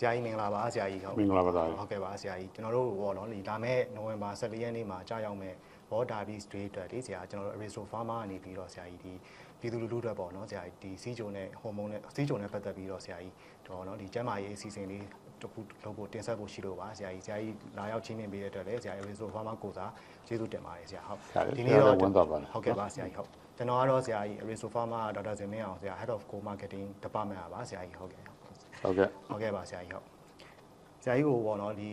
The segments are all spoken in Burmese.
ဆရာကြီးမင်္ဂလာပါဆရာကြီးဟုတ်မင်္ဂလာပါသားဟုတ်ကဲ့ပါဆရာကြီးကျွန်တော်တို့ဘောနော်ဒီလာမဲ့နိုဝင်ဘာ14ရက်နေ့မှာကြာရောက်မဲ့ World Diabetes Day အတွက်ဒီဆရာကျွန်တော်တို့ Aristo Pharma ကနေပြီးတော့ဆရာကြီးဒီပြည်သူလူထုအတွက်ပေါ့နော်ဆရာကြီးဒီစီးကြုံနဲ့ဟော်မုန်းနဲ့စီးကြုံနဲ့ပတ်သက်ပြီးတော့ဆရာကြီးတော့နော်ဒီကျန်းမာရေးအစီအစဉ်လေးတစ်ခုလုပ်ဖို့တင်ဆက်ဖို့ရှိလို့ပါဆရာကြီးဆရာကြီးလာရောက်ချင်းနေပေးတဲ့အတွက်လည်းဆရာ Aristo Pharma ကိုစားကျေးဇူးတင်ပါတယ်ဆရာဟုတ်ဒီနေ့တော့ဝန်တော်ပါလားဟုတ်ကဲ့ပါဆရာကြီးဟုတ်ကျွန်တော်ကတော့ဆရာကြီး Aristo Pharma ဒေါက်တာဇင်မင်းအောင်ဆရာ Head of Co Marketing Department ပါဆရာကြီးဟုတ်ကဲ့ ဟုတ်ကဲ့ဟုတ်ကဲ့ပါဆရာကြီးဟုတ်ဆရာကြီးကိုပေါ့နော်ဒီ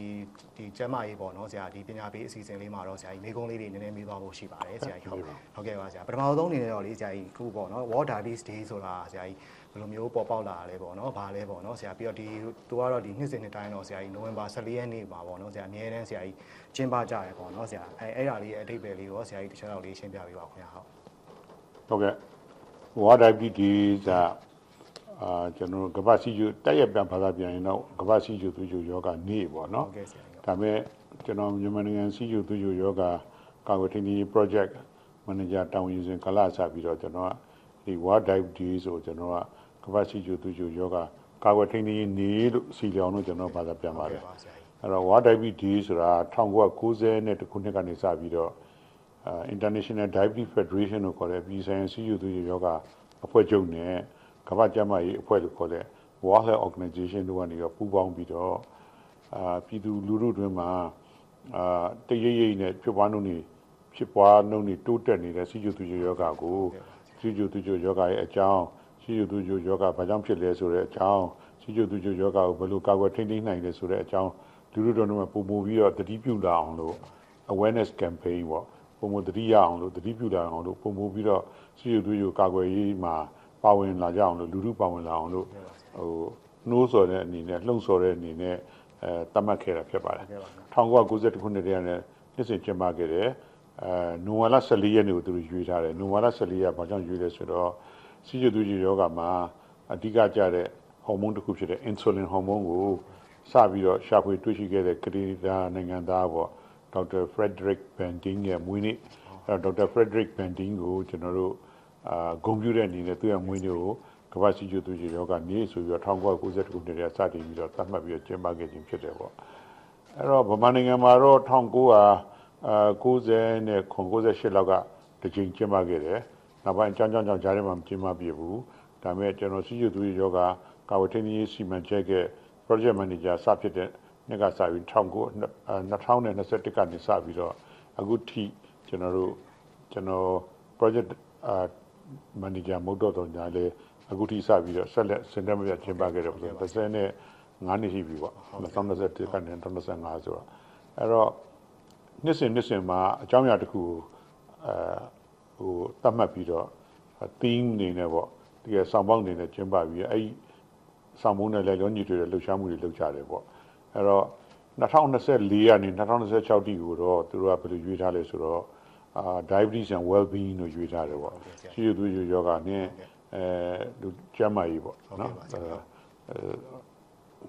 ဒီကျမ်းမာရေးပေါ့နော်ဆရာဒီပညာပေးအစီအစဉ်လေးမှာတော့ဆရာကြီးမိကုံးလေးတွေနည်းနည်းမေးသွားဖို့ရှိပါတယ်ဆရာကြီးဟုတ်ဟုတ်ကဲ့ပါဆရာပထမဆုံးအနေနဲ့တော့လေဆရာကြီးခုပေါ့နော် World Diabetes Day ဆိုတာဆရာကြီးဘယ်လိုမျိုးပေါ်ပေါက်လာတာလဲပေါ့နော်ဘာလဲပေါ့နော်ဆရာပြီးတော့ဒီသူကတော့ဒီနှစ်စဉ်နှစ်တိုင်းတော့ဆရာကြီးနိုဝင်ဘာ14ရက်နေ့မှာပေါ့နော်ဆရာအများတန်းဆရာကြီးကျင်းပကြရပေါ့နော်ဆရာအဲအဲ့ဒါလေးရဲ့အတိတ်ပဲလေးရောဆရာကြီးတစ်ချက်တော့လေးရှင်းပြပေးပါခင်ဗျာဟုတ်ဟုတ်ကဲ့ဝါဒိုင်ပြည်ဒီက အာကျွန်တော်တို့ကမ္ဘာစီကျူတက်ရက်ပြန်ဘာသာပြန်ရင်တော့ကမ္ဘာစီကျူသူကျူယောဂနေပေါ့နော်ဟုတ်ကဲ့ဆရာကြီးဒါပေမဲ့ကျွန်တော်မြန်မာနိုင်ငံစီကျူသူကျူယောဂကာကွယ်ထိန်းသိမ်းရေး project manager တောင်းယူစဉ်ကလာစပြီးတော့ကျွန်တော်ကဒီဝါဒိုင်ဒီဆိုကျွန်တော်ကကမ္ဘာစီကျူသူကျူယောဂကာကွယ်ထိန်းသိမ်းရေးနေလို့စီလျောင်းလို့ကျွန်တော်ဘာသာပြန်ပါတယ်ပါဆရာကြီးအဲ့တော့ World Diabetes ဆိုတာ1990နဲ့တခုနှစ်ကနေစပြီးတော့အာ International Diabetes Federation လို့ခေါ်တဲ့ပြည်ဆိုင်ရာစီးယူသူယောဂအဖွဲ့ချုပ်နဲ့ ကမ္ဘာ့ကျန်းမာရေးအဖွဲ့လို့ခေါ်တဲ့ World Health Organization တို့ကနေတော့ပူးပေါင်းပြီးတော့အာပြည်သူလူထုတွင်မှာအာတရိပ်ရိပ်နဲ့ဖြစ်ပွားနှုန်းတွေဖြစ်ပွားနှုန်းတွေတိုးတက်နေတဲ့စီးယူသူယောဂကိုစီးယူသူယောဂရဲ့အကြောင်းစီးယူသူယောဂဘာကြောင့်ဖြစ်လဲဆိုတဲ့အကြောင်းစီးယူသူယောဂကိုဘယ်လိုကာကွယ်ထိန်းသိမ်းနိုင်လဲဆိုတဲ့အကြောင်းလူလူတော်တော်မှာပုံမူပြီးတော့တတိပြုလာအောင်လို့ awareness campaign ပေါ့ပုံမူတတိရအောင်လို့တတိပြုလာအောင်လို့ပုံမူပြီးတော့စီယူသူယူကာကွယ်ရေးမှာ ပါဝင်လာကြအောင်လို့လူလူပါဝင်လာအောင်လို့ဟိုနှိုးဆော်တဲ့အနေနဲ့လှုံ့ဆော်တဲ့အနေနဲ့အဲတတ်မှတ်ခဲ့တာဖြစ်ပါတယ်1992ခုနှစ်တည်းကလည်းနှစ်စဉ်ကျင်းပခဲ့တယ်အဲနိုဝင်ဘာ14ရက်နေ့ကိုသူတို့ရွေးထားတယ်နိုဝင်ဘာ14ရက်ဘာကြောင့်ရွေးလဲဆိုတော့စီယူသူယူယောဂမှာအဓိကကျတဲ့ဟော်မုန်းတစ်ခုဖြစ်တဲ့ insulin ဟော်မုန်းကိုစပြီးတော့ရှာဖွေတွေ့ရှိခဲ့တဲ့ကနေဒါနိုင်ငံသားပေါ့ဒေါက်တာဖရက်ဒရစ်ဘန်တင်းရဲ့မွေးနေ့အဲဒေါက်တာဖရက်ဒရစ်ဘန်တင်းကိုကျွန်တော်တို့ အာဂုဏ်ပြုတဲ့အနေနဲ့သူ့ရဲ့မွေးနေ့ကိုကမ္ဘာစီကျူသူကြီးရောကနေဆိုပြီးတော့1990ခုနှစ်တည်းကစတင်ပြီးတော့သတ်မှတ်ပြီးတော့ကျင်းပခဲ့ခြင်းဖြစ်တယ်ပေါ့အဲ့တော့ဗမာနိုင်ငံမှာတော့1990နဲ့98လောက်ကတစ်ချိန်ကျင်းပခဲ့တယ်နောက်ပိုင်းအကြောင်းကြောင့်ကြောင့်ကြားထဲမှာမကျင်းပပြဘူးဒါပေမဲ့ကျွန်တော်စီကျူသူကြီးရောကကာဝတင်းကြီးစီမံချက်ခဲ့ project manager စဖြစ်တဲ့နှစ်ကစပြီး2021ကနေစပြီးတော့အခုထိကျွန်တော်တို့ကျွန်တော် project manager မဟုတ်တော့တော့ညာလေအခုထိစပြီးတော့ဆက်လက်စင်တက်မပြကျင်းပခဲ့တယ်ပေါ့30နဲ့9နှစ်ရှိပြီပေါ့2021ကနေ2025ဆိုတော့အဲ့တော့နှစ်စဉ်နှစ်စဉ်မှာအကြောင်းအရာတစ်ခုကိုအဲဟိုသတ်မှတ်ပြီးတော့ theme အနေနဲ့ပေါ့ဒီကဆောင်ပေါင်းအနေနဲ့ကျင်းပပြီးအဲ့ဒီဆောင်မုန်းနဲ့လည်းရောညီတွေလှုပ်ရှားမှုတွေလှုပ်ကြတယ်ပေါ့အဲ့တော့2024ကနေ2026တိကိုတော့သူတို့ကဘယ်လိုရွေးထားလဲဆိုတော့ အာ diabetes and well being လို့ရွေးထားတယ်ပေါ့ရှိရသူယောဂနဲ့အဲလူကျန်းမာရေးပေါ့နော်အဲ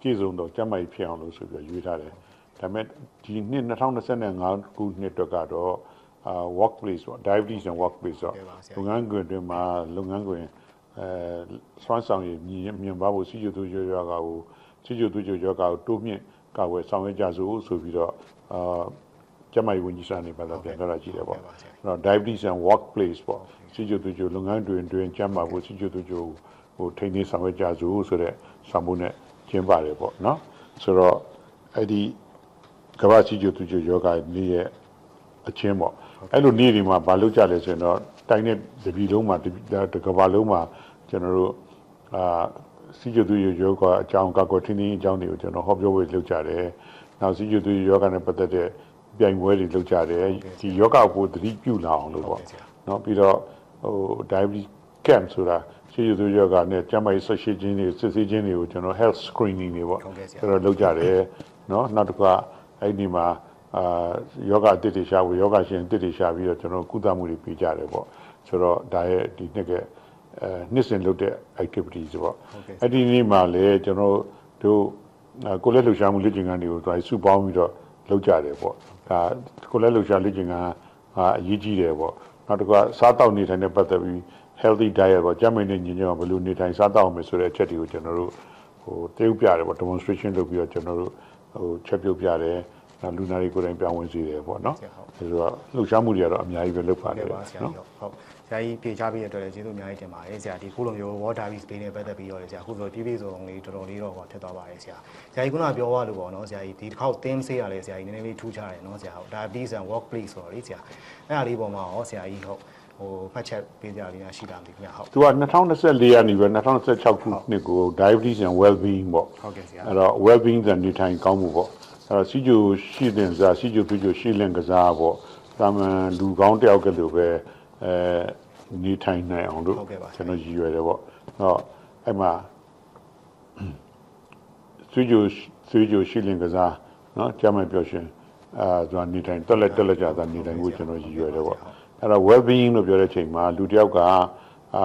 ကြည်စုံတော့ကျန်းမာရေးဖြစ်အောင်လို့ဆိုပြီးရွေးထားတယ်ဒါပေမဲ့ဒီနှစ်2025ခုနှစ်အတွက်ကတော့အာ workplace ပေါ့ diabetes and workplace တော့လုပ်ငန်းခွင်တွေမှာလုပ်ငန်းခွင်အဲစွမ်းဆောင်ရည်မြင်မြင်ပါဖို့စီကျူသူယောဂါကိုစီကျူသူယောဂါကိုတိုးမြင့်ကာဝယ်ဆောင်ရွက်ကြစို့ဆိုပြီးတော့အာ ကျမကြီးဝန်ကြီးစာနေပါတော့ပြန်ကြတာရှိတယ်ပေါ့အဲ့တော့ diabetes and workplace ပေါ့စီကျူသူလုပ်ငန်းတွင်တွင်ကျန်းမာဖို့စီကျူသူဟိုထိန်းသိမ်းဆောင်ရွက်ကြစို့ဆိုတဲ့ဆောင်မှုနဲ့ကျင်းပါတယ်ပေါ့နော်ဆိုတော့အဲ့ဒီကမ္ဘာစီကျူသူယောဂါနေ့ရဲ့အချင်းပေါ့အဲ့လိုနေ့ဒီမှာမလုပ်ကြလဲဆိုရင်တော့တိုင်းနဲ့တပြည်လုံးမှာတကဘာလုံးမှာကျွန်တော်တို့အာစီကျူသူယောဂါအကြောင်းကကွယ်ထင်းထင်းအကြောင်းတွေကိုကျွန်တော်ဟောပြောဝေလုပ်ကြတယ်နောက်စီကျူသူယောဂါနဲ့ပတ်သက်တဲ့ ပြိုင်ပွဲတွေလုပ်ကြတယ်ဒီယောဂါကိုသတိပြုလာအောင်လို့ပေါ့နော်ပြီးတော့ဟို diabetes camp ဆိုတာစီကျူသူယောဂါနဲ့ကျန်းမာရေးဆက်ရှိခြင်းတွေစစ်ဆေးခြင်းတွေကိုကျွန်တော် health screening တွေပေါ့ကျွန်တော်လုပ်ကြတယ်နော်နောက်တစ်ခါအဲ့ဒီမှာအာယောဂအတစ်တွေရှာဖို့ယောဂရှင်အတစ်တွေရှာပြီးတော့ကျွန်တော်ကုသမှုတွေပေးကြတယ်ပေါ့ဆိုတော့ဒါရဲ့ဒီနှစ်ကအဲနှစ်စဉ်လုပ်တဲ့ activities ပေါ့အဲ့ဒီနေ့မှာလည်းကျွန်တော်တို့ကိုလက်လှူရှာမှုလေ့ကျင့်ခန်းတွေကိုတွားစုပေါင်းပြီးတော့လုပ်ကြတယ်ပေါ့ ဒါကိုလက်လှူရှာလေ့ကျင့်ခန်းအရေးကြီးတယ်ပေါ့နောက်တစ်ခါစားတောက်နေထိုင်တဲ့ပတ်သက်ပြီး healthy diet ပေါ့ကျန်းမာရေးနဲ့ညီညွတ်အောင်ဘယ်လိုနေထိုင်စားတောက်အောင်မယ်ဆိုတဲ့အချက်တွေကိုကျွန်တော်တို့ဟဟိုတရုပ်ပြတယ်ပေါ့ demonstration လုပ်ပြီးတော့ကျွန်တော်တို့ဟိုချက်ပြုတ်ပြတယ် နောက်လူနာတွေကိုယ်တိုင်ပြောင်းဝင်စေတယ်ပေါ့နော်အဲဆိုတော့လှုပ်ရှားမှုတွေကတော့အများကြီးပဲလုပ်ပါဟုတ်တယ်ကဲ့ပါဆရာကြီးနော်ဟုတ်ဟုတ်ဆရာကြီးဖြေချပေးတဲ့အတွက်လည်းကျေးဇူးအများကြီးတင်ပါတယ်ဆရာဒီခုလိုမျိုး water service ပေးနေပတ်သက်ပြီးတော့လည်းဆရာခုဆိုတီးပြေဆုံးလေးတော်တော်လေးတော့ဟောဖြစ်သွားပါတယ်ဆရာဆရာကြီးခုနကပြောသွားလို့ပေါ့နော်ဆရာကြီးဒီတစ်ခေါက် theme ဆေးရလဲဆရာကြီးနည်းနည်းလေးထူးခြားတယ်နော်ဆရာဟုတ် diabetes and workplace ဆိုတော့လေဆရာအဲ့ဒါလေးပေါ်မှာရောဆရာကြီးဟုတ်ဟိုဖတ်ချက်ပေးကြလေးများရှိတာမသိဘူးခင်ဗျဟုတ်သူက2024ရာနေပြီး2026ခုနှစ်ကို diabetes and well being ပေါ့ဟုတ်ကဲ့ဆရာအဲ့တော့ well being တဲ့နေထိုင်ကောင်းမှုပေါ့ အဲ့တော့စီဂျူရှိတဲ့စားစီဂျူပြဂျူရှိလင်ကစားပေါ့သာမန်လူကောင်းတယောက်ကလေးပဲအဲနေထိုင်နိုင်အောင်လို့ဟုတ်ကဲ့ပါကျွန်တော်ရည်ရွယ်တယ်ပေါ့အဲ့တော့အဲ့မှာစီဂျူစီဂျူရှိလင်ကစားနော်ကျမ်းမပြောရှင်အာဆိုတာနေထိုင်တက်လက်တက်လက်ကြတာနေထိုင်ဖို့ကျွန်တော်ရည်ရွယ်တယ်ပေါ့အဲ့တော့ well being လို့ပြောတဲ့အချိန်မှာလူတစ်ယောက်ကအာ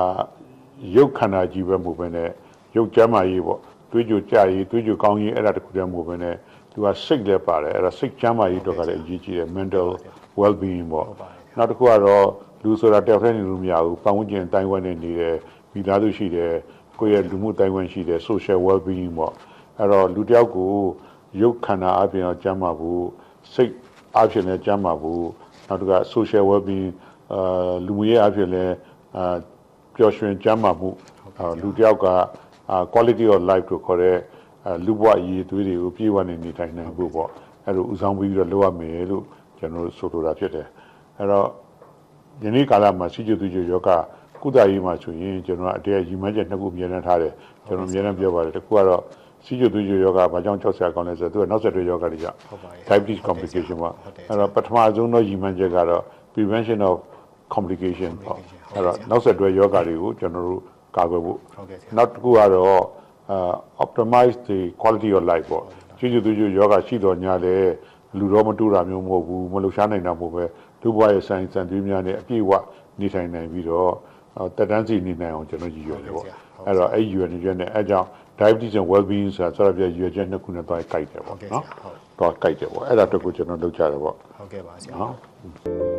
ရုပ်ခန္ဓာကြီးပဲမဟုတ်ဘဲနဲ့ရုပ်ကျမ်းမာရေးပေါ့တွေးကြကြရေးတွေးကြကောင်းရေးအဲ့ဒါတခုတည်းမဟုတ်ဘဲနဲ့ သူကစိတ်လည်းပါတယ်အဲ့ဒါစိတ်ကျမ်းမာရေးတော့ကလည်းအရေးကြီးတယ် mental well being ပေါ့ဟုတ်ပါတယ်နောက်တစ်ခုကတော့လူဆိုတာတယောက်တည်းနေလို့မရဘူးပတ်ဝန်းကျင်အတိုင်းဝန်းနေနေတယ်မိသားစုရှိတယ်ကိုယ့်ရဲ့လူမှုအတိုင်းဝန်းရှိတယ် social well being ပေါ့အဲ့တော့လူတစ်ယောက်ကိုရုပ်ခန္ဓာအပြင်တော့ကျမ်းမာဖို့စိတ်အပြင်လည်းကျမ်းမာဖို့နောက်တစ်ခါ social well being အာလူမှုရေးအပြင်လည်းအာပျော်ရွှင်ကျမ်းမာမှုအာလူတစ်ယောက်ကအာ quality of life ကိုခေါ်တဲ့အာ လူဘဝရည်သွေးတွေကိုပြေဝနေနေထိုင်နိုင်ဖို့ပေါ့အဲ့လိုဦးဆောင်ပြီးတော့လုပ်ရမယ်လို့ကျွန်တော်တို့ဆိုလိုတာဖြစ်တယ်အဲ့တော့ယနေ့ကာလမှာစီကျူသူကျူယောဂကုသရေးမှာဆိုရင်ကျွန်တော်ကအတည်းရီမန်းချက်နှစ်ခုအမြဲတမ်းထားတယ်ကျွန်တော်အမြဲတမ်းပြောပါတယ်တစ်ခုကတော့စီကျူသူကျူယောဂဘာကြောင့်ကြောက်စရာကောင်းလဲဆိုတော့သူကနောက်ဆက်တွဲယောဂတွေကြောင့်ဟုတ်ပါတယ် diabetes complication ပေါ့ဟုတ်တယ်အဲ့တော့ပထမဆုံးသောရီမန်းချက်ကတော့ prevention of complication ပေါ့ Complication အဲ့တော့နောက်ဆက်တွဲယောဂတွေကိုကျွန်တော်တို့ကာကွယ်ဖို့ဟုတ်ကဲ့ဆရာနောက်တစ်ခုကတော့အာ optimize the quality of life ပေါ့ချွချူသူချူယောဂရှိတော်ညာလေလူတော့မတူတာမျိုးမဟုတ်ဘူးမလှူရှားနိုင်တာမဟုတ်ပဲလူဘဝရဲ့ဆိုင်စံသွေးများနဲ့အပြည့်အဝနေထိုင်နိုင်ပြီးတော့အာတက်တန်းစီနေနိုင်အောင်ကျွန်တော်ရည်ရွယ်တယ်ပေါ့အဲ့တော့အဲ့ရည်ရွယ်နေချက်နဲ့အဲ့ကြောင့် diabetes and well being ဆိုတာဆောရပြရည်ရွယ်ချက်နှစ်ခုနဲ့တော့ကြိုက်တယ်ပေါ့နော်တော့ကြိုက်တယ်ပေါ့အဲ့ဒါအတွက်ကိုကျွန်တော်လုပ်ကြတယ်ပေါ့ဟုတ်ကဲ့ပါဆရာနော်